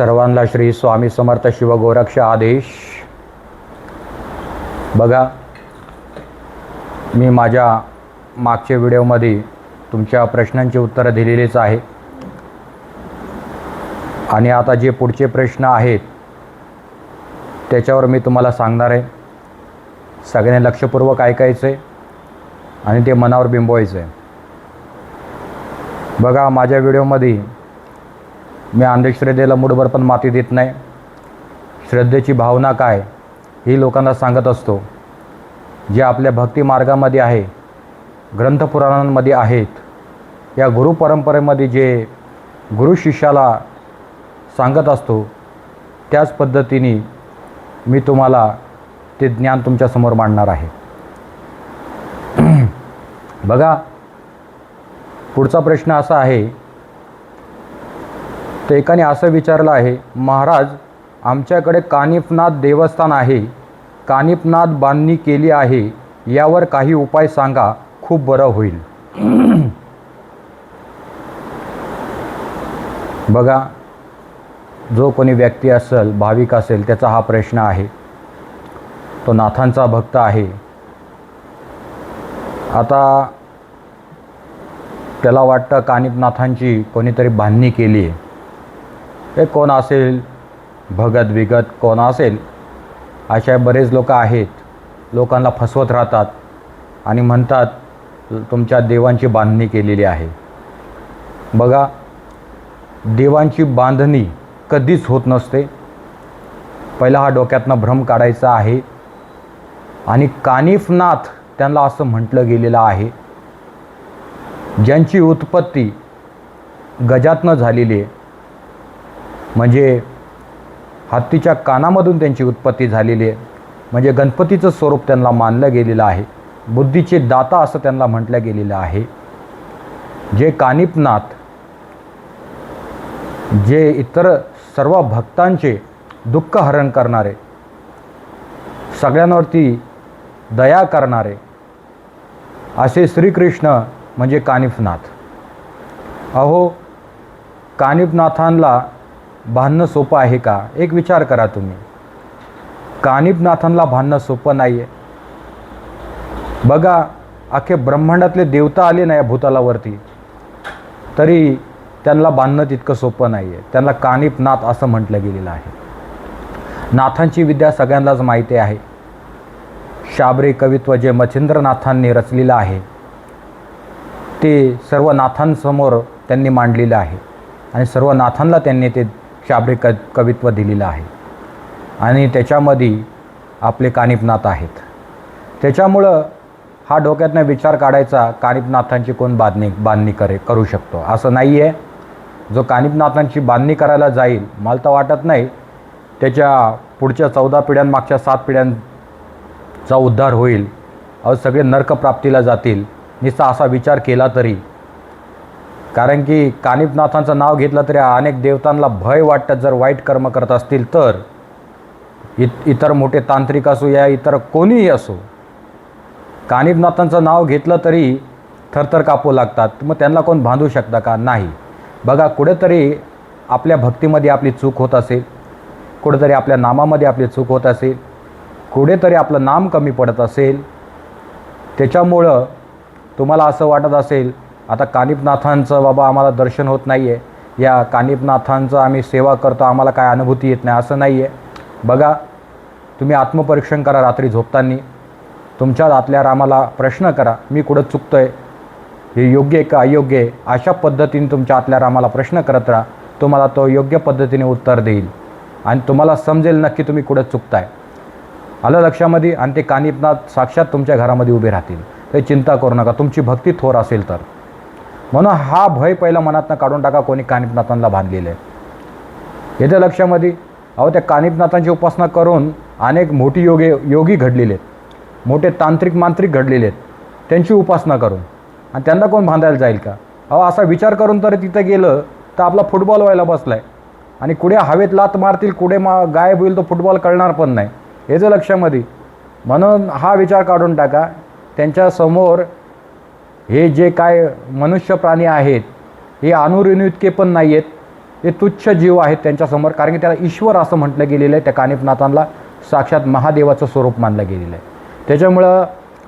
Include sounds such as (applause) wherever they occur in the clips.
सर्वांना श्री स्वामी समर्थ शिवगोरक्ष आदेश. बघा मी माझ्या मागच्या व्हिडिओमध्ये तुमच्या प्रश्नांची उत्तरं दिलेलीच आहे. आणि आता जे पुढचे प्रश्न आहेत त्याच्यावर मी तुम्हाला सांगणार आहे. सगळ्यांनी लक्षपूर्वक ऐकायचं आहे आणि ते मनावर बिंबवायचं आहे बघा माझ्या व्हिडिओमध्ये मी अंधश्रद्धेला मुठभर पण माती देत नाही. श्रद्धेची भावना काय? ही लोकांना सांगत असतो. जे आपल्या भक्ती मार्गामध्ये आहे ग्रंथपुराणांमध्ये आहेत या गुरुपरंपरेमध्ये जे गुरु शिष्याला सांगत असतो त्याच पद्धतीने मी तुम्हाला ते ज्ञान तुमच्यासमोर मांडणार आहे. (clears throat) बघा पुढचा प्रश्न असा आहे तर एकाने असं विचारलं आहे महाराज आमच्याकडे कानिफनाथ देवस्थान आहे. कानिफनाथ बांधणी केली आहे. यावर काही उपाय सांगा खूप बरं होईल. (clears throat) बघा जो कोणी व्यक्ती असेल भाविक असेल त्याचा हा प्रश्न आहे. तो नाथांचा भक्त आहे. आता त्याला वाटतं कानिपनाथांची कोणीतरी बांधणी केली आहे. हे कोण असेल? भगत विगत कोण असेल? अशा बरेच लोक आहेत. लोकांना फसवत राहतात आणि म्हणतात तुमच्या देवांची बांधणी केलेली आहे. बघा देवांची बांधणी कधीच होत नसते. पहिला हा डोक्यातनं भ्रम काढायचा आहे. आणि कानिफनाथ त्यांना असं म्हटलं गेलेलं आहे. ज्यांची उत्पत्ती गजातनं झालेली आहे. म्हणजे हत्तीच्या कानामधून त्यांची उत्पत्ती झालेली आहे. म्हणजे गणपतीचं स्वरूप त्यांना मानलं गेलेलं आहे. बुद्धीचे दाता असं त्यांना म्हटलं गेलेलं आहे. जे कानिपनाथ जे इतर सर्व भक्तांचे दुःख हरण करणारे सगळ्यांवरती दया करणारे असे श्रीकृष्ण म्हणजे कानिफनाथ अहो कानिपनाथांला भांडणं सोपं आहे का? एक विचार करा तुम्ही. कानिपनाथांना भांडणं सोपं नाही आहे बघा अख्खे ब्रह्मांडातले देवता आले नाही भूतालावरती तरी त्यांना बांधणं तितकं सोपं नाही आहे त्यांना कानिपनाथ असं म्हटलं गेलेलं आहे. नाथांची विद्या सगळ्यांनाच माहिती आहे. शाबरी कवित्व जे मच्छिंद्रनाथांनी रचलेलं आहे ते सर्व नाथांसमोर त्यांनी मांडलेलं आहे. आणि सर्व नाथांना त्यांनी ते शाबरे क कवित्व दिलेलं आहे. आणि त्याच्यामध्ये आपले कानिपनाथ आहेत. त्याच्यामुळं हा डोक्यातनं विचार काढायचा कानिपनाथांची कोण बांधणी बांधणी करे करू शकतो. असं नाही आहे जो कानिपनाथांची बांधणी करायला जाईल मला तर वाटत नाही त्याच्या पुढच्या चौदा पिढ्यांमागच्या सात पिढ्यांचा उद्धार होईल. अहो सगळे नर्कप्राप्तीला जातील. नुसता असा विचार केला तरी कारण की कानिपनाथांचं नाव घेतलं तरी अनेक देवतांना भय वाटतं जर वाईट कर्म करत असतील तर. इत इतर मोठे तांत्रिक असो या इतर कोणीही असो कानिपनाथांचं नाव घेतलं तरी थरथर कापू लागतात. मग त्यांना कोण बांधू शकता का? नाही. बघा कुठेतरी आपल्या भक्तीमध्ये आपली चूक होत असेल कुठेतरी आपल्या नामामध्ये आपली चूक होत असेल कुठेतरी आपलं नाम कमी पडत असेल. त्याच्यामुळं तुम्हाला असं वाटत असेल आता कानिपनाथांचं बाबा आम्हाला दर्शन होत नाही आहे या कानिपनाथांचं आम्ही सेवा करतो आम्हाला काय अनुभूती येत नाही असं नाही आहे बघा तुम्ही आत्मपरीक्षण करा रात्री झोपताना. तुमच्या आतल्या रामाला प्रश्न करा मी कुठं चुकतो आहे हे योग्य आहे का अयोग्य आहे? अशा पद्धतीने तुमच्या आतल्या रामाला प्रश्न करत राहा. तुम्हाला तो योग्य पद्धतीने उत्तर देईल. आणि तुम्हाला समजेल नक्की तुम्ही कुठं चुकताय. आलं लक्षामध्ये? आणि ते कानिपनाथ साक्षात तुमच्या घरामध्ये उभे राहतील. ते चिंता करू नका. तुमची भक्ती थोर असेल तर. म्हणून हा भय पहिला मनातनं काढून टाका कोणी कानिपनाथांना बांधलेलं आहे येत्या लक्षामध्ये? अहो त्या कानिपनाथांची उपासना करून अनेक मोठी योगे योगी घडलेले आहेत. मोठे तांत्रिक मांत्रिक घडलेले आहेत. त्यांची उपासना करून. आणि त्यांना कोण बांधायला जाईल का? अहो असा विचार करून तर तिथं गेलं तर आपला फुटबॉल व्हायला बसला आहे आणि कुठे हवेत लात मारतील कुठे मा गायब होईल तो फुटबॉल कळणार पण नाही. याचं लक्षामध्ये? म्हणून हा विचार काढून टाका. त्यांच्यासमोर हे जे काय मनुष्य प्राणी आहेत हे अनुरेणू इतके पण नाही आहेत हे तुच्छ जीव आहेत त्यांच्यासमोर कारण की त्याला ईश्वर असं म्हटलं गेलेलं आहे त्या कानिपनाथांना साक्षात महादेवाचं स्वरूप मानलं गेलेलं आहे. त्याच्यामुळं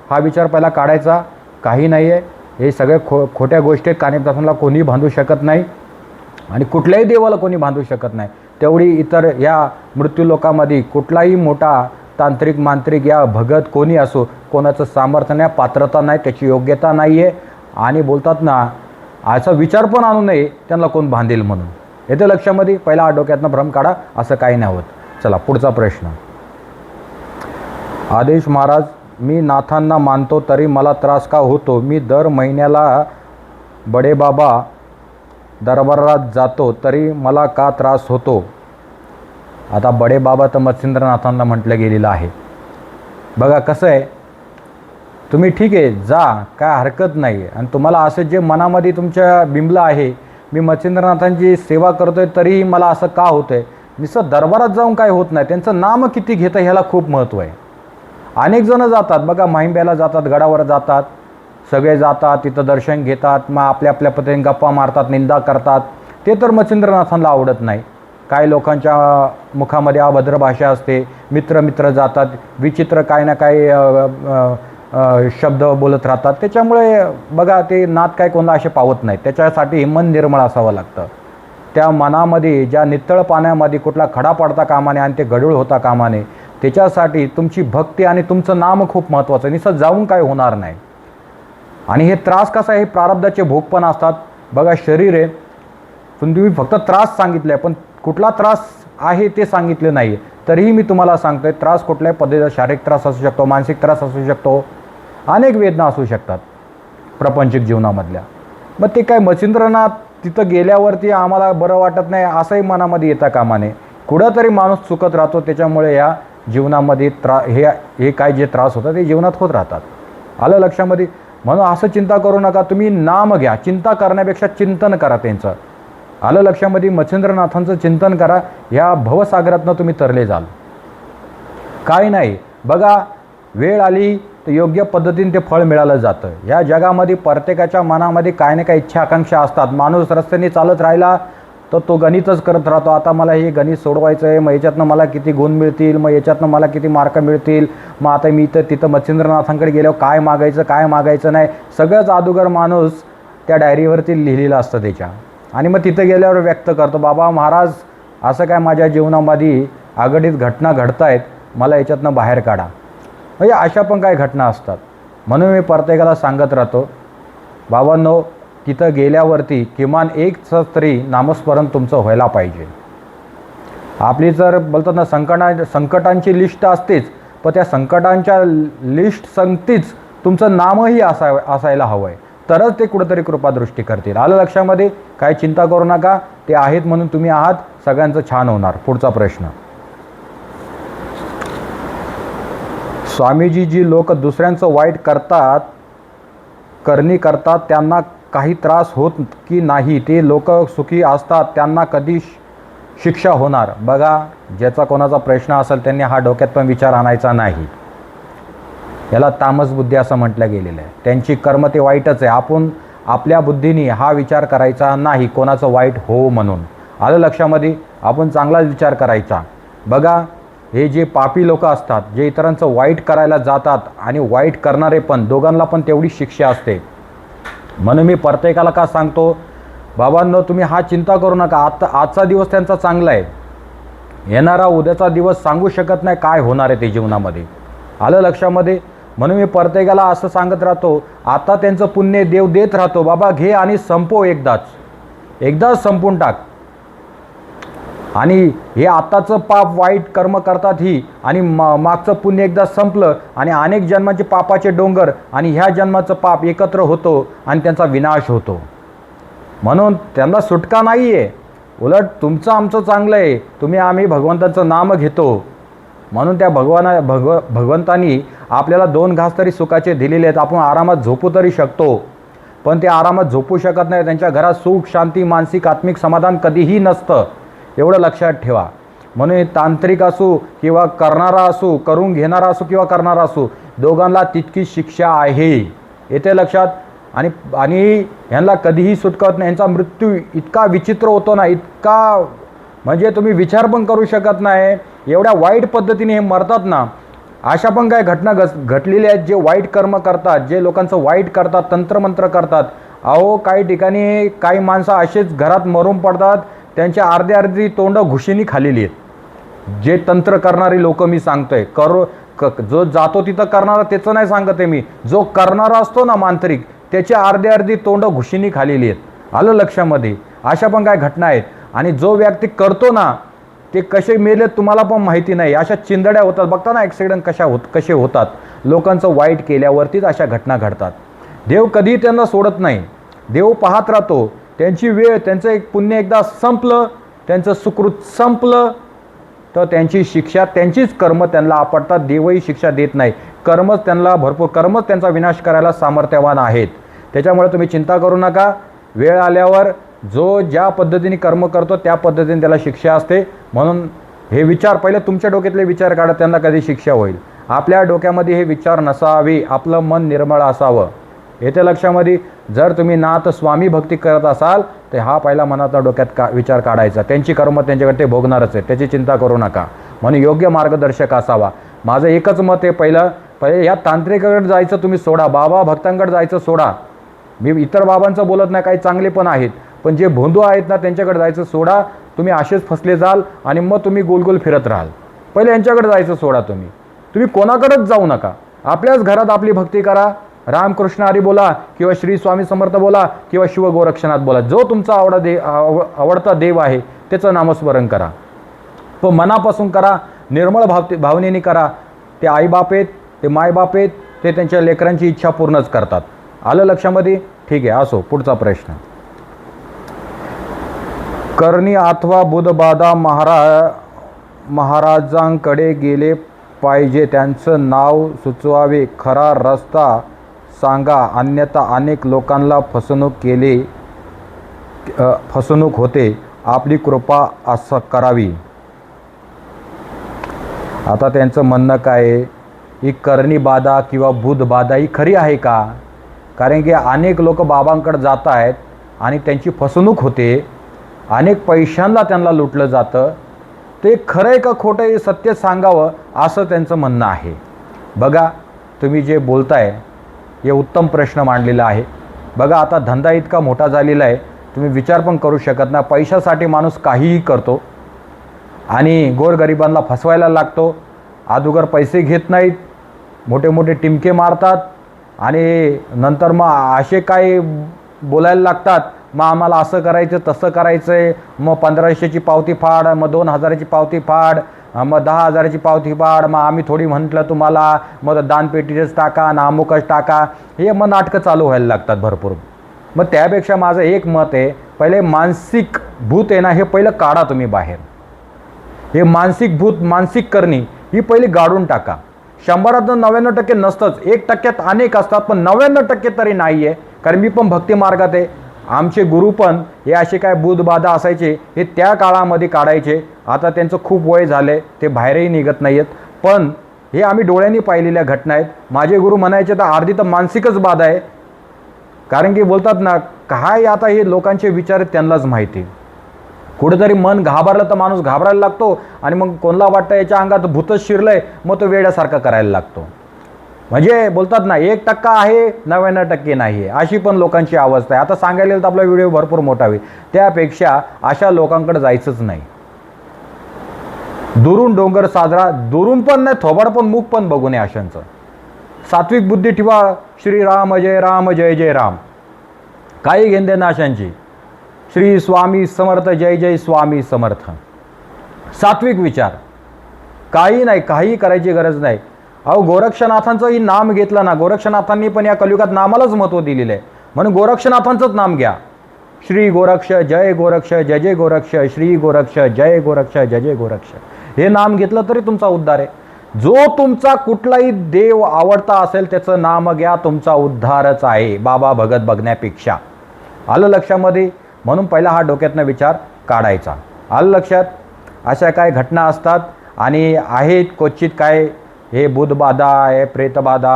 हा विचार पहिला काढायचा काही नाही आहे हे सगळे खो खोट्या गोष्टी आहेत कोणी बांधू शकत नाही आणि कुठल्याही देवाला कोणी बांधू शकत नाही. तेवढी इतर या मृत्यूलोकामध्ये कुठलाही मोठा तांत्रिक मांत्रिक या भगत कोणी असो कोणाचं सामर्थ्य नाही पात्रता नाही त्याची योग्यता नाही आहे आणि बोलतात ना असा विचार पण आणू नये त्यांना कोण बांधेल म्हणून. येते लक्षामध्ये? पहिला आडोक्यातनं डोक्यातनं भ्रम काढा असं काही नाही होत. चला पुढचा प्रश्न. आदेश महाराज मी नाथांना मानतो तरी मला त्रास का होतो? मी दर महिन्याला बडेबाबा दरबारात जातो तरी मला का त्रास होतो? आता बडेबाबा तर मत्स्येंद्रनाथांना म्हटलं गेलेलं आहे. बघा कसं आहे तुम्ही ठीक आहे जा काय हरकत नाही. आणि तुम्हाला असं जे मनामध्ये तुमच्या बिंबलं आहे मी मच्छिंद्रनाथांची सेवा करतो आहे तरीही मला असं का होतं आहे नुसतं दरबारात जाऊन काय होत नाही त्यांचं नाम किती घेतं ह्याला खूप महत्त्व आहे. अनेक जणं जातात बघा माहिंब्याला जातात गडावर जातात सगळे जातात तिथं दर्शन घेतात मग आपल्या आपल्या पद्धतीने गप्पा मारतात निंदा करतात. ते तर मच्छिंद्रनाथांना आवडत नाही. काही लोकांच्या मुखामध्ये अभद्र भाषा असते मित्र मित्र जातात विचित्र काय ना काय शब्द बोलत राहतात. त्याच्यामुळे बघा ते नात काय कोणाला असे पावत नाहीत. त्याच्यासाठी मन निर्मळ असावं लागतं. त्या मनामध्ये ज्या नितळ पाण्यामध्ये कुठला खडा पडता कामाने आणि ते गडूळ होता कामाने त्याच्यासाठी तुमची भक्ती आणि तुमचं नाम खूप महत्त्वाचं आहे. नुसतं जाऊन काय होणार नाही. आणि हे त्रास कसा आहे? हे प्रारब्धाचे भोग पण असतात. बघा शरीर आहे पण तुम्ही फक्त त्रास सांगितले पण कुठला त्रास आहे ते सांगितले नाही तरीही मी तुम्हाला सांगतोय त्रास कुठल्याही पद्धतीचा शारीरिक त्रास असू शकतो मानसिक त्रास असू शकतो अनेक वेदना असू शकतात प्रपंचिक जीवनामधल्या. मग ते काय मच्छिंद्रनाथ तिथं गेल्यावरती आम्हाला बरं वाटत नाही असंही मनामध्ये येता कामाने. कुठंतरी माणूस चुकत राहतो त्याच्यामुळे या जीवनामध्ये त्रा हे हे काय जे त्रास होतात ते जीवनात होत राहतात. आलं लक्षामध्ये? म्हणून असं चिंता करू नका तुम्ही नाम घ्या. चिंता करण्यापेक्षा चिंतन करा त्यांचं. आलं लक्षामध्ये मच्छिंद्रनाथांचं चिंतन करा. ह्या भवसागरातनं तुम्ही तरले जाल. काय नाही. बघा वेळ आली तर योग्य पद्धतीने ते फळ मिळालं जातं. ह्या जगामध्ये प्रत्येकाच्या मनामध्ये काय ना काय इच्छा आकांक्षा असतात. माणूस रस्त्याने चालत राहिला तर तो गणितच करत राहतो. आता मला हे गणित सोडवायचं आहे मग याच्यातनं मला किती गुण मिळतील? मग याच्यातनं मला किती मार्क मिळतील? मग आता मी तर तिथं मच्छिंद्रनाथांकडे गेल्यावर काय मागायचं काय मागायचं नाही? सगळंच अदुगर माणूस त्या डायरीवरती लिहिलेलं असतं त्याच्या. आणि मग तिथं गेल्यावर व्यक्त करतो बाबा महाराज असं काय माझ्या जीवनामध्ये आघाडीत घटना घडत आहेत मला याच्यातनं बाहेर काढा. म्हणजे अशा पण काही घटना असतात. म्हणून मी प्रत्येकाला सांगत राहतो बाबांनो तिथं गेल्यावरती किमान एक तरी नामस्मरण तुमचं व्हायला पाहिजे. आपली जर बोलतात ना संकटा संकटांची लिस्ट असतेच पण त्या संकटांच्या लिस्ट संगतीच तुमचं नामही असा असायला हवं आहे तरच ते कुठंतरी कृपादृष्टी करतील. आलं लक्षामध्ये? काय चिंता करू नका. ते आहेत म्हणून तुम्ही आहात. सगळ्यांचं छान होणार. पुढचा प्रश्न. स्वामीजी जी लोक दुसऱ्यांचं वाईट करतात करणी करतात त्यांना काही त्रास होत की नाही? ते लोक सुखी असतात. त्यांना कधी शिक्षा होणार? बघा ज्याचा कोणाचा प्रश्न असेल त्यांनी हा डोक्यात पण विचार आणायचा नाही. याला तामस बुद्धी असं म्हटलं गेलेलं आहे. त्यांची कर्म ते वाईटच आहे. आपण आपल्या बुद्धीने हा विचार करायचा नाही. कोणाचं वाईट हो म्हणून. आलं लक्षामध्ये? आपण चांगलाच विचार करायचा. बघा हे जे पापी लोक असतात जे इतरांचं वाईट करायला जातात आणि वाईट करणारे पण दोघांना पण तेवढी शिक्षा असते. म्हणून मी प्रत्येकाला का सांगतो बाबांनो तुम्ही हा चिंता करू नका. आता आजचा दिवस त्यांचा चांगला आहे. येणारा उद्याचा दिवस सांगू शकत नाही काय होणार आहे ते जीवनामध्ये. आलं लक्षामध्ये? म्हणून मी प्रत्येकाला असं सांगत राहतो आता त्यांचं पुण्य देव देत राहतो बाबा घे आणि संपव एकदाच. एकदाच संपून टाक. आणि हे आत्ताचं पाप वाईट कर्म करतात ही आणि मा मागचं पुण्य एकदा संपलं आणि अनेक जन्माचे पापाचे डोंगर आणि ह्या जन्माचं पाप एकत्र होतो आणि त्यांचा विनाश होतो. म्हणून त्यांना सुटका नाही आहे उलट तुमचं आमचं चांगलं आहे. तुम्ही आम्ही भगवंताचं नाम घेतो. म्हणून त्या भगवाना भगव भगवंतानी आपल्याला दोन घास तरी सुखाचे दिलेले आहेत. आपण आरामात झोपू तरी शकतो. पण ते आरामात झोपू शकत नाही. त्यांच्या घरात सुख शांती मानसिक आत्मिक समाधान कधीही नसतं. एवढं लक्षात ठेवा. म्हणून तांत्रिक असू किंवा करणारा असू करून घेणारा असू किंवा करणारा असू दोघांना तितकी शिक्षा आहे. येते लक्षात? आणि आणि ह्यांना कधीही सुटकत नाही. यांचा मृत्यू इतका विचित्र होतो ना इतका म्हणजे तुम्ही विचार पण करू शकत नाही. एवढ्या वाईट पद्धतीने हे मरतात ना अशा पण काय घटना घस घटलेल्या आहेत जे वाईट कर्म करतात जे लोकांचं वाईट करतात तंत्रमंत्र करतात. अहो काही ठिकाणी काही माणसं असेच घरात मरून पडतात त्यांच्या अर्धी अर्धी तोंड घुशीनी खालेली आहेत. जे तंत्र करणारी लोक मी सांगतोय करो क जो जातो तिथं करणारा त्याचं नाही सांगत आहे मी. जो करणारा असतो ना मांत्रिक त्याची अर्धी अर्धी तोंड घुशीनी खालेली आहेत. आलं लक्षामध्ये? अशा पण काय घटना आहेत. आणि जो व्यक्ती करतो ना ते कसे मेले तुम्हाला पण माहिती नाही. अशा चिंदड्या होतात. बघता ना ॲक्सिडेंट कशा होत कसे होतात. लोकांचं वाईट केल्यावरतीच अशा घटना घडतात. देव कधीही त्यांना सोडत नाही. देव पाहत राहतो. त्यांची वेळ त्यांचं एक पुण्य एकदा संपलं त्यांचं सुकृत संपलं तर त्यांची शिक्षा त्यांचीच कर्म त्यांना आपटतात. देवही शिक्षा देत नाही. कर्मच त्यांना भरपूर कर्मच त्यांचा विनाश करायला सामर्थ्यवान आहेत. त्याच्यामुळे तुम्ही चिंता करू नका. वेळ आल्यावर जो ज्या पद्धतीने कर्म करतो त्या पद्धतीने त्याला शिक्षा असते. म्हणून हे विचार पहिले तुमच्या डोक्यातले विचार काढा त्यांना कधी शिक्षा होईल. आपल्या डोक्यामध्ये हे विचार नसावे आपलं मन निर्मळ असावं. येते लक्षामध्ये जर तुम्ही नाथ स्वामी भक्ती करत असाल तर हा पहिला मनातला डोक्यात का विचार काढायचा. त्यांची कर्म त्यांच्याकडे ते भोगणारच आहे त्याची चिंता करू नका. म्हणून योग्य मार्गदर्शक असावा. माझं एकच मत आहे पहिलं. पहिले या तांत्रिकाकडे जायचं तुम्ही सोडा. बाबा भक्तांकडे जायचं सोडा. मी इतर बाबांचं बोलत नाही काही चांगले पण आहेत. पण जे भोंदू आहेत ना त्यांच्याकडे जायचं सोडा तुम्ही असेच फसले जाल आणि मग तुम्ही गोल गोल फिरत राहाल. पहिले यांच्याकडे जायचं सोडा तुम्ही. तुम्ही कोणाकडेच जाऊ नका. आपल्याच घरात आपली भक्ती करा. रामकृष्ण हरी बोला किंवा श्री स्वामी समर्थ बोला किंवा शिव गोरक्षनाथ बोला. जो तुमचा आवडा दे आव आवडता देव आहे त्याचं नामस्मरण करा. तो मनापासून करा निर्मळ भाव भावनेने करा. ते आईबाप आहेत ते मायबाप आहेत ते त्यांच्या लेकरांची इच्छा पूर्णच करतात. आलं लक्षामध्ये? ठीक आहे असो पुढचा प्रश्न. कर्णी अथवा बुधबाधा महारा महाराजांकडे गेले पाहिजे. त्यांचं नाव सुचवावे. खरा रस्ता सांगा. अन्यथा अनेक लोकांना फसवणूक केले फसवणूक होते. आपली कृपा असं करावी. आता त्यांचं म्हणणं काय आहे? ही करणी बाधा किंवा बुध बाधा ही खरी आहे का? कारण की अनेक लोक बाबांकडे जात आहेत आणि त्यांची फसवणूक होते. अनेक पैशांना त्यांना लुटलं जातं. ते खरं आहे का खोटं हे सत्य सांगावं असं त्यांचं म्हणणं आहे. बघा तुम्ही जे बोलताय हे उत्तम प्रश्न मांडलेला आहे. बघा आता धंदा इतका मोठा झालेला आहे तुम्ही विचार पण करू शकत नाही. पैशासाठी माणूस काहीही करतो आणि गोरगरिबांना फसवायला लागतो. अगोदर पैसे घेत नाहीत मोठे मोठे टिमके मारतात आणि नंतर मग असे काही बोलायला लागतात मग आम्हाला असं करायचं तसं करायचं आहे मग पंधराशेची पावती फाड मग दोन हजाराची पावती फाड मग दहा हजाराची पावती फाड. मग आम्ही थोडी म्हटलं तुम्हाला मग दानपेटीचेच टाका ना अमुकच टाका. हे मग नाटकं चालू व्हायला लागतात भरपूर. मग त्यापेक्षा माझं एक मत आहे पहिले मानसिक भूत आहे ना हे पहिलं काढा तुम्ही बाहेर. हे मानसिक भूत मानसिक करणी ही पहिली गाडून टाका. शंभरातनं नव्याण्णव टक्के नसतंच एक टक्क्यात अनेक असतात पण नव्याण्णव टक्के तरी नाही आहे कारण मी पण भक्ती मार्गात आहे. आमचे गुरुपण हे असे काय बुधबाधा असायचे हे त्या काळामध्ये काढायचे. आता त्यांचं खूप वय झालं ते बाहेरही निघत नाही आहेत पण हे आम्ही डोळ्यांनी पाहिलेल्या घटना आहेत. माझे गुरु म्हणायचे तर अर्धी तर मानसिकच बाधा आहे. कारण की बोलतात ना काय आता हे लोकांचे विचार आहेत त्यांनाच माहिती. कुठेतरी मन घाबरलं तर माणूस घाबरायला लागतो आणि मग कोणाला वाटतं याच्या अंगात भूतच शिरलं आहे मग तो वेड्यासारखा करायला लागतो. म्हणजे बोलतात ना एक टक्का आहे नव्याण्णव टक्के नाही आहे. अशी पण लोकांची अवस्था आहे. आता सांगायला तर आपला व्हिडिओ भरपूर मोठा होईल. त्यापेक्षा अशा लोकांकडे जायचंच नाही. दुरून डोंगर साजरा दुरून पण नाही थोबाड पण मुख पण बघू नये अशांचं. सात्विक बुद्धी ठेवा. श्रीराम जय राम जय जय राम. काही घेण देणं अशांची. श्री स्वामी समर्थ जय जय स्वामी समर्थ. सात्विक विचार. काही नाही काही करायची गरज नाही. अहो गोरक्षनाथांचंही नाम घेतलं ना गोरक्षनाथांनी पण या कलियुगात नामालाच महत्त्व दिलेलं आहे म्हणून गोरक्षनाथांचंच नाम घ्या. श्री गोरक्ष जय गोरक्ष जय जय गोरक्ष श्री गोरक्ष जय गोरक्ष जय जय गोरक्ष. हे नाम घेतलं तरी तुमचा उद्धार आहे. जो तुमचा कुठलाही देव आवडता असेल त्याचं नाम घ्या तुमचा उद्धारच आहे. बाबा भगत बघण्यापेक्षा. आलं लक्षामध्ये? म्हणून पहिला हा डोक्यातनं विचार काढायचा. आलं लक्षात? अशा काय घटना असतात आणि आहेत क्वचित काय हे बुधबाधा हे प्रेतबाधा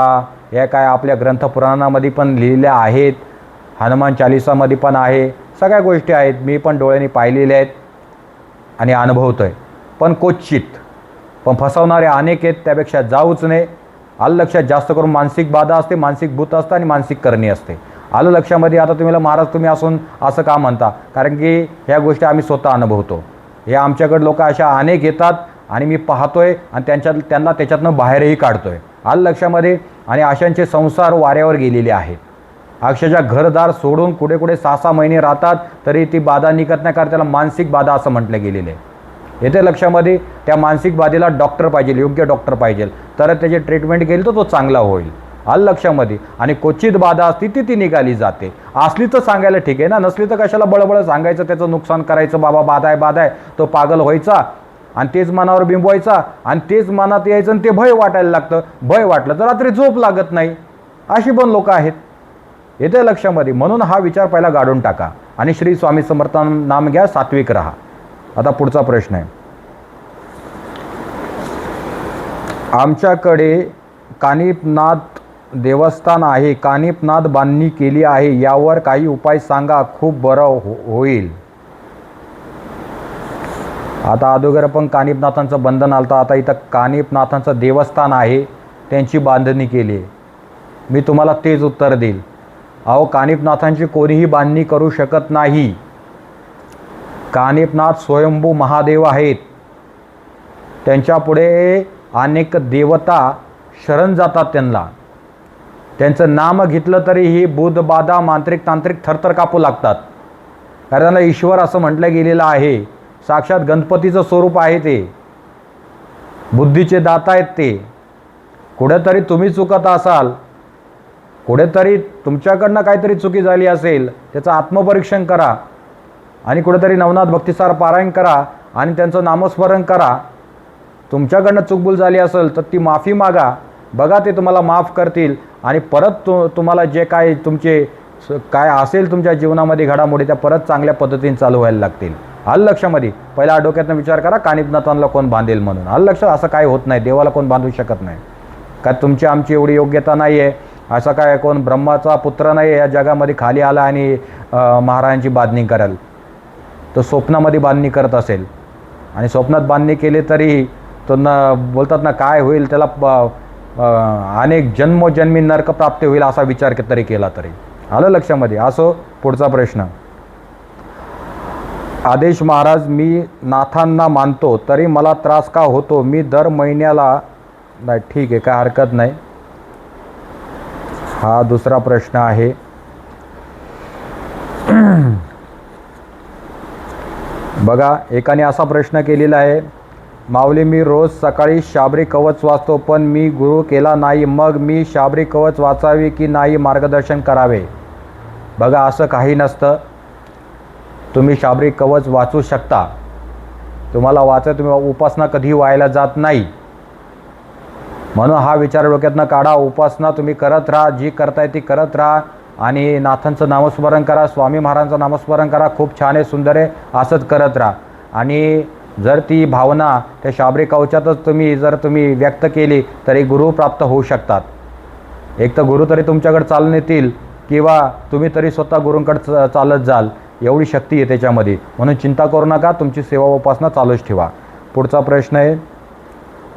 या काय आपल्या ग्रंथपुराणामध्ये पण लिहिल्या आहेत हनुमान चालिसामध्ये पण आहे सगळ्या गोष्टी आहेत मी पण डोळ्यांनी पाहिलेल्या आहेत आणि अनुभवतो आहे पण क्वचित पण फसवणारे अनेक आहेत त्यापेक्षा जाऊच नाही आलं लक्षात जास्त करून मानसिक बाधा असते मानसिक भूत असतं आणि मानसिक करणी असते. आलं लक्षामध्ये आता तुम्हाला महाराज तुम्ही असून असं का म्हणता? कारण की ह्या गोष्टी आम्ही स्वतः अनुभवतो. हे आमच्याकडे लोक अशा अनेक येतात आणि मी पाहतो आहे आणि त्यांच्या त्यांना त्याच्यातनं बाहेरही काढतो आहे आल लक्षामध्ये? आणि अशांचे संसार वाऱ्यावर गेलेले आहेत अक्षरशः घरदार सोडून कुठे कुठे सहा सहा महिने राहतात तरी ती बाधा निघत नाही कारण त्याला मानसिक बाधा असं म्हटलं गेलेलं आहे. येते लक्षामध्ये? त्या मानसिक बाधेला डॉक्टर पाहिजे योग्य डॉक्टर पाहिजे. तर त्याची ट्रीटमेंट केली तर तो चांगला होईल. आल लक्षामध्ये? आणि क्वचित बाधा असती ती ती निघाली जाते. असली तर सांगायला ठीक आहे ना? नसली तर कशाला बळबळ सांगायचं त्याचं नुकसान करायचं बाबा बाधा आहे बाधा आहे. तो पागल व्हायचा आणि तेच मनावर बिंबवायचा आणि तेच मनात यायचं आणि ते भय वाटायला लागतं. भय वाटलं तर रात्री झोप लागत नाही. अशी पण लोकं आहेत. येते लक्षामध्ये. म्हणून हा विचार पहिला गाडून टाका आणि श्री स्वामी समर्थान नाम घ्या सात्विक राहा. आता पुढचा प्रश्न आहे. आमच्याकडे कानिपनाथ देवस्थान आहे. कानिपनाथ बांधणी केली आहे. यावर काही उपाय सांगा. खूप बरं हो होईल. आता अगोदर पण कानिपनाथांचं बंधन आलं आता इथं कानिपनाथांचं देवस्थान आहे त्यांची बांधणी केली आहे. मी तुम्हाला तेच उत्तर देईल. अहो कानिपनाथांची कोणीही बांधणी करू शकत नाही. कानिपनाथ स्वयंभू महादेव आहेत. त्यांच्यापुढे अनेक देवता शरण जातात त्यांना. त्यांचं नाम घेतलं तरीही बुध बाधा मांत्रिक तांत्रिक थरथर कापू लागतात. कारण त्यांना ईश्वर असं म्हटलं गेलेलं आहे. साक्षात गणपतीचं स्वरूप आहे ते. बुद्धीचे दाता आहेत ते. कुठेतरी तुम्ही चुकत असाल कुठेतरी तुमच्याकडनं काहीतरी चुकी झाली असेल त्याचं आत्मपरीक्षण करा आणि कुठेतरी नवनाथ भक्तिसार पारायण करा आणि त्यांचं नामस्मरण करा. तुमच्याकडनं चुकबूल झाली असेल तर ती माफी मागा. बघा ते तुम्हाला माफ करतील आणि परत तु तुम्हाला जे काय तुमचे स- काय असेल तुमच्या जीवनामध्ये घडामोडी त्या परत चांगल्या पद्धतीने चालू व्हायला लागतील. आलं लक्षामध्ये पहिला डोक्यातनं विचार करा कानिपनाथांना कोण बांधेल म्हणून. हल लक्ष असं काय होत नाही देवाला कोण बांधू शकत नाही. का तुमची आमची एवढी योग्यता नाही आहे असं काय कोण ब्रह्माचा पुत्र नाही आहे या जगामध्ये खाली आला आणि महाराजांची बांधणी कराल? तो स्वप्नामध्ये बांधणी करत असेल. आणि स्वप्नात बांधणी केली तरीही तो न बोलतात ना काय होईल त्याला प- अनेक जन्मोजन्मी नर्क प्राप्ती होईल असा विचार तरी केला तरी. आलं लक्षामध्ये असो पुढचा प्रश्न. आदेश महाराज मी नाथांना मानतो तरी मला त्रास का होतो? मी दर महिन्याला नाही ठीक आहे काय हरकत नाही. हा दुसरा प्रश्न आहे. (clears throat) बघा एकाने असा प्रश्न केलेला आहे माऊली मी रोज सकाळी शाबरी कवच वाचतो पण मी गुरु केला नाही मग मी शाबरी कवच वाचावे की नाही मार्गदर्शन करावे? बघा असं काही नसतं. तुम्ही शाबरी कवच वाचू शकता. तुम्हाला वाचा तुम्ही उपासना कधी व्हायला जात नाही. म्हणून हा विचार डोक्यातनं काढा उपासना तुम्ही करत राहा जी करताय ती करत राहा आणि नाथांचं नामस्मरण करा स्वामी महाराजांचं नामस्मरण करा खूप छान आहे सुंदर आहे असंच करत राहा. आणि जर ती भावना त्या शाबरी कवचातच तुम्ही जर तुम्ही व्यक्त केली तरी गुरु प्राप्त होऊ शकतात. एक तर गुरु तरी तुमच्याकडे चालून येतील किंवा तुम्ही तरी स्वतः गुरूंकडे च- चालत जाल. एवढी शक्ती आहे त्याच्यामध्ये. म्हणून चिंता करू नका तुमची सेवा उपासना चालूच ठेवा. पुढचा प्रश्न आहे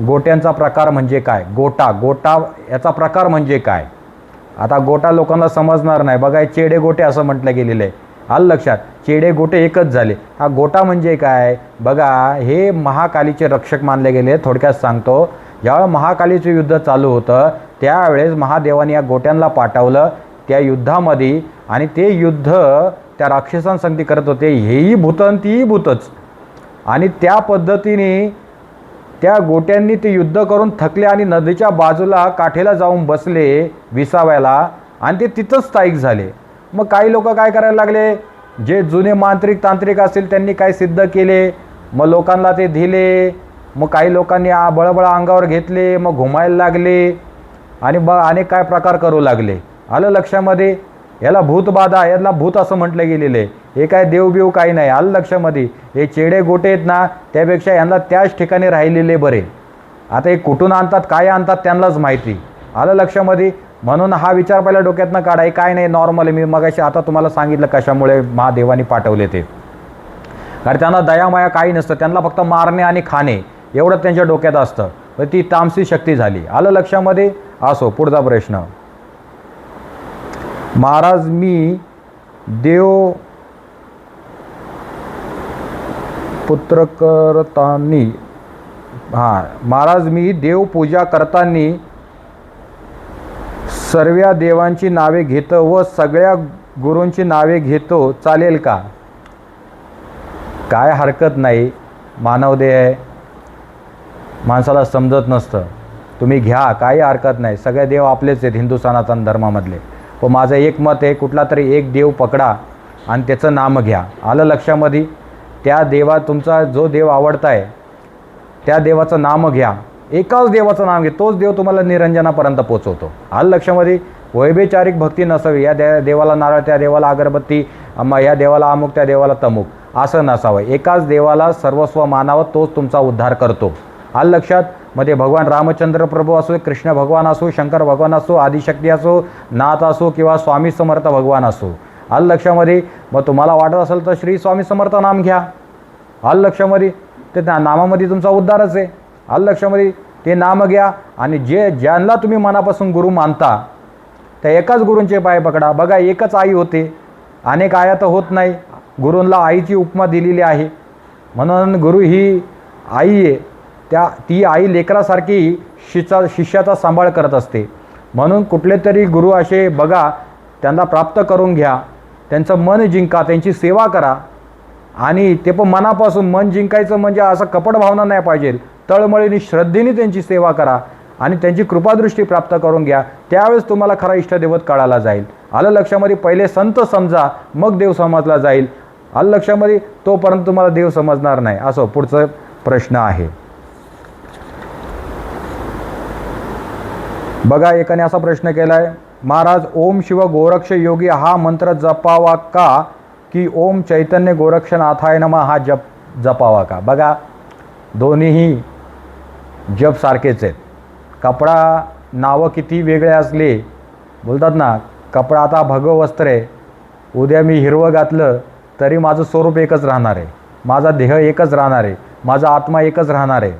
गोट्यांचा प्रकार म्हणजे काय? गोटा गोटा याचा प्रकार म्हणजे काय? आता गोटा लोकांना समजणार नाही. बघा हे चेडे गोटे असं म्हटलं गेलेलं आहे. आलं लक्षात? चेडे गोटे एकच झाले. हा गोटा म्हणजे काय? बघा हे महाकालीचे रक्षक मानले गेले थोडक्यात सांगतो. ज्यावेळेस महाकालीचं युद्ध चालू होतं त्यावेळेस महादेवाने या गोट्यांना पाठवलं. त्या युद्धामध्ये आणि ते युद्ध त्या राक्षसांसंगती करत होते. हेही भूतन तीही भूतच. आणि त्या पद्धतीने त्या गोट्यांनी ते युद्ध करून थकले आणि नदीच्या बाजूला काठेला जाऊन बसले विसाव्याला आणि ते तिथंच स्थायिक झाले. मग काही लोक काय करायला लागले? जे जुने मांत्रिक तांत्रिक असतील त्यांनी काय सिद्ध केले. मग लोकांना ते दिले. मग काही लोकांनी आ बळबळ अंगावर घेतले. मग घुमायला लागले. आणि मग अनेक काय प्रकार करू लागले. आलं लक्षामध्ये? याला भूतबाधा याला भूत असं म्हटलं गेलेलं आहे. हे काय देवबिव काही नाही आलं लक्षामध्ये. हे चेडे गोटे आहेत ना त्यापेक्षा यांना त्याच ठिकाणी राहिलेले बरे. आता हे कुठून आणतात काय आणतात त्यांनाच माहिती. आलं लक्षामध्ये? म्हणून हा विचार पहिला डोक्यातनं काढा. हे काय नाही नॉर्मल आहे. मी मगाशी आता तुम्हाला सांगितलं कशामुळे महादेवानी पाठवले ते. कारण त्यांना दयामाया काही नसतं. त्यांना फक्त मारणे आणि खाणे एवढं त्यांच्या डोक्यात असतं. ती तामसी शक्ती झाली. आलं लक्षामध्ये? असो पुढचा प्रश्न. महाराज मी देव पुत्र करतानी हां महाराज मी देव पूजा करताना सर्व देवांची नावे घेतो व सगळ्या गुरूंची नावे घेतो. चालेल का? काय हरकत नाही. मानवदेह आहे. माणसाला समजत नसतं. तुम्ही घ्या काही हरकत नाही. सगळे देव आपलेच आहेत हिंदू सनातन धर्मामधले. व माझं एक मत आहे कुठला तरी एक देव पकडा आणि त्याचं नाम घ्या. आलं लक्षामध्ये? त्या देवा तुमचा जो देव आवडता आहे त्या देवाचं नाम घ्या. एकाच देवाचं नाम घे तोच देव तुम्हाला निरंजनापर्यंत पोचवतो आलं लक्षामध्ये? वैभेचारिक भक्ती नसावी. या दे देवाला नारळ त्या देवाला अगरबत्ती अम्मा या देवाला अमुक त्या देवाला तमुक. असं नसावं. एकाच देवाला सर्वस्व मानावं तोच तुमचा उद्धार करतो. आलं लक्षात? मध्ये भगवान रामचंद्र प्रभू असो कृष्ण भगवान असो शंकर भगवान असो आदिशक्ती असो नाथ असो किंवा स्वामी समर्थ भगवान असो. आल लक्षामध्ये मग तुम्हाला वाटत असेल तर श्री स्वामी समर्थ नाम घ्या. आल लक्षामध्ये ते त्या नामामध्ये तुमचा उद्धारच आहे. आल लक्षामध्ये ते नाम घ्या आणि जे ज्यांना तुम्ही मनापासून गुरु मानता त्या एकाच गुरूंचे पाय पकडा. बघा एकच आई होते. अनेक आया तर होत नाही. गुरूंना आईची उपमा दिलेली आहे. म्हणून गुरु ही आई आहे. त्या ती आई लेकरासारखी शिचा शिष्याचा सांभाळ करत असते. म्हणून कुठले तरी गुरु असे बघा त्यांना प्राप्त करून घ्या. त्यांचं मन जिंका त्यांची सेवा करा. आणि ते पण मनापासून मन जिंकायचं म्हणजे असं कपट भावना नाही पाहिजे. तळमळीने श्रद्धेने त्यांची सेवा करा आणि त्यांची कृपादृष्टी प्राप्त करून घ्या. त्यावेळेस तुम्हाला खरा इष्टदेवत कळाला जाईल. आलं लक्षामध्ये पहिले संत समजा मग देव समजला जाईल. आलं लक्षामध्ये तोपर्यंत तुम्हाला देव समजणार नाही. असं पुढचं प्रश्न आहे. बघा एकाने असा प्रश्न केला आहे महाराज ओम शिव गोरक्ष योगी हा मंत्र जपावा का? की ओम चैतन्य गोरक्षनाथाय नमा हा जप जपावा का? बघा दोन्हीही जप सारखेच आहेत. कपडा नावं किती वेगळे असले बोलतात ना कपडा आता भगव वस्त्र आहे उद्या मी हिरवं घातलं तरी माझं स्वरूप एकच राहणार आहे. माझा देह एकच राहणार आहे. माझा आत्मा एकच राहणार आहे.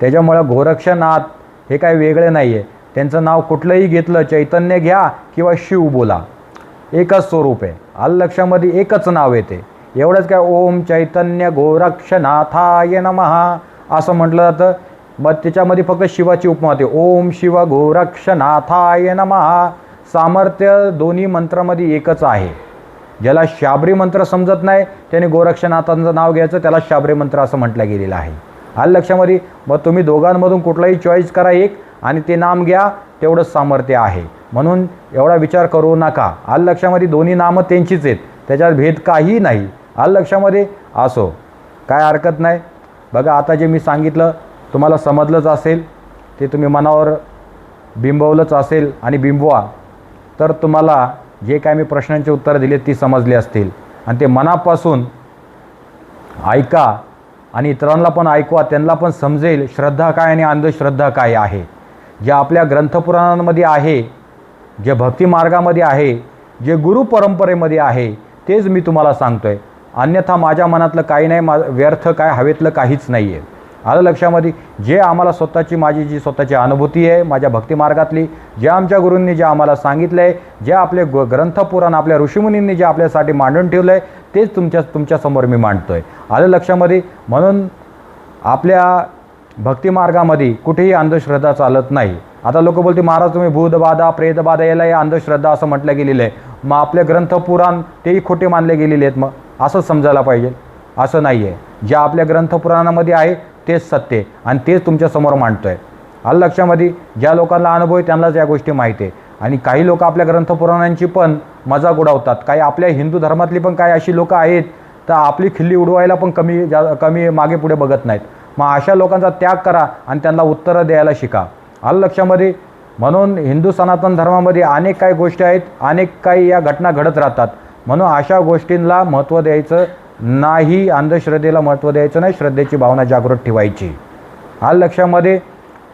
त्याच्यामुळं गोरक्षनाथ हे काय वेगळे नाही आहे त्यांचं नाव कुठलंही घेतलं चैतन्य घ्या किंवा शिव बोला. एकच स्वरूप आहे. आलं लक्षामध्ये एकच नाव येते. एवढंच काय ओम चैतन्य गोरक्षनाथाय नमहा असं म्हटलं जातं. मग त्याच्यामध्ये फक्त शिवाची उपमा होते. ओम शिव गोरक्षनाथाय नमहा सामर्थ्य दोन्ही मंत्रामध्ये एकच आहे. ज्याला शाबरी मंत्र समजत नाही त्याने गोरक्षनाथांचं नाव घ्यायचं त्याला शाबरी मंत्र असं म्हटलं गेलेलं आहे. आल लक्षामध्ये मग तुम्ही दोघांमधून कुठलाही चॉईस करा एक आणि ते नाम घ्या तेवढंच सामर्थ्य आहे. म्हणून एवढा विचार करू नका. आलक्षामध्ये दोन्ही नामं त्यांचीच आहेत. त्याच्यात भेद काही नाही. आलक्षामध्ये असो. काय हरकत नाही. बघा आता जे मी सांगितलं तुम्हाला समजलंच असेल ते तुम्ही मनावर बिंबवलंच असेल आणि बिंबवा. तर तुम्हाला जे काय मी प्रश्नांची उत्तरं दिली ती समजली असतील. आणि ते मनापासून ऐका आणि इतरांना पण ऐकवा त्यांना पण समजेल श्रद्धा काय आणि अंधश्रद्धा काय आहे. जे आपल्या ग्रंथपुराणांमध्ये आहे जे भक्तिमार्गामध्ये आहे जे गुरु परंपरेमध्ये आहे तेच मी तुम्हाला सांगतो आहे अन्यथा माझ्या मनातलं काही नाही मा व्यर्थ काय हवेतलं काहीच नाही आहे आलं लक्षामध्ये? जे आम्हाला स्वतःची माझी जी स्वतःची अनुभूती आहे माझ्या भक्तिमार्गातली जे आमच्या गुरूंनी जे आम्हाला सांगितलं आहे जे आपले ग ग्रंथपुराण आपल्या ऋषीमुनींनी जे आपल्यासाठी मांडून ठेवलं आहे तेच तुमच्या तुमच्यासमोर मी मांडतो आहे आलं लक्षामध्ये? म्हणून आपल्या भक्तिमार्गामध्ये कुठेही अंधश्रद्धा चालत नाही. आता लोक बोलते महाराज तुम्ही भूतबाधा प्रेतबाधा याला हे अंधश्रद्धा असं म्हटलं गेलेलं आहे. मग आपले ग्रंथपुराण तेही खोटे मानले गेलेले आहेत मग. असं समजायला पाहिजे. असं नाही आहे जे आपल्या ग्रंथपुराणामध्ये आहे तेच सत्य आहे आणि तेच तुमच्यासमोर मांडतो आहे आलं लक्षामध्ये? ज्या लोकांना अनुभव आहे त्यांनाच या गोष्टी माहिती आहे. आणि काही लोक आपल्या ग्रंथपुराणांची पण मजाक उडवतात. काही आपल्या हिंदू धर्मातली पण काही अशी लोकं आहेत तर आपली खिल्ली उडवायला पण कमी जा कमी मागे पुढे बघत नाहीत. मग अशा लोकांचा त्याग करा आणि त्यांना उत्तरं द्यायला शिका. आलं लक्षामध्ये? म्हणून हिंदू सनातन धर्मामध्ये अनेक काही गोष्टी आहेत अनेक काही या घटना घडत राहतात. म्हणून अशा गोष्टींना महत्त्व द्यायचं नाही अंधश्रद्धेला महत्त्व द्यायचं नाही श्रद्धेची भावना जागृत ठेवायची. आल लक्षामध्ये?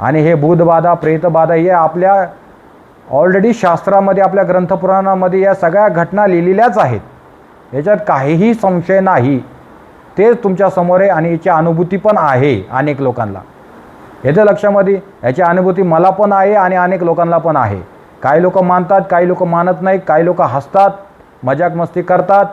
आणि हे बुधबाधा प्रेतबाधा हे आपल्या ऑलरेडी शास्त्रामध्ये आपल्या ग्रंथपुराणामध्ये या सगळ्या घटना लिहिलेल्याच आहेत. याच्यात काहीही संशय नाही. ते तुमच्यासमोर आहे आणि याची अनुभूती पण आहे अनेक लोकांना. येते लक्षामध्ये याची अनुभूती मला पण आहे आणि अनेक लोकांना पण आहे. काही लोक मानतात काही लोक मानत नाही काही लोक हसतात मजाक मस्ती करतात.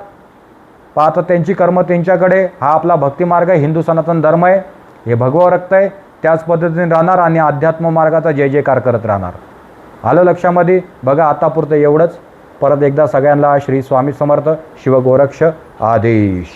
पाहतात त्यांची कर्म त्यांच्याकडे. हा आपला भक्तिमार्ग आहे हिंदू सनातन धर्म आहे. हे भगवं रक्त आहे. त्याच पद्धतीने राहणार आणि अध्यात्म मार्गाचा जय जयकार करत राहणार. आलं लक्षामध्ये? बघा आतापुरतं एवढंच. परत एकदा सगळ्यांना श्री स्वामी समर्थ शिवगोरक्ष आदेश.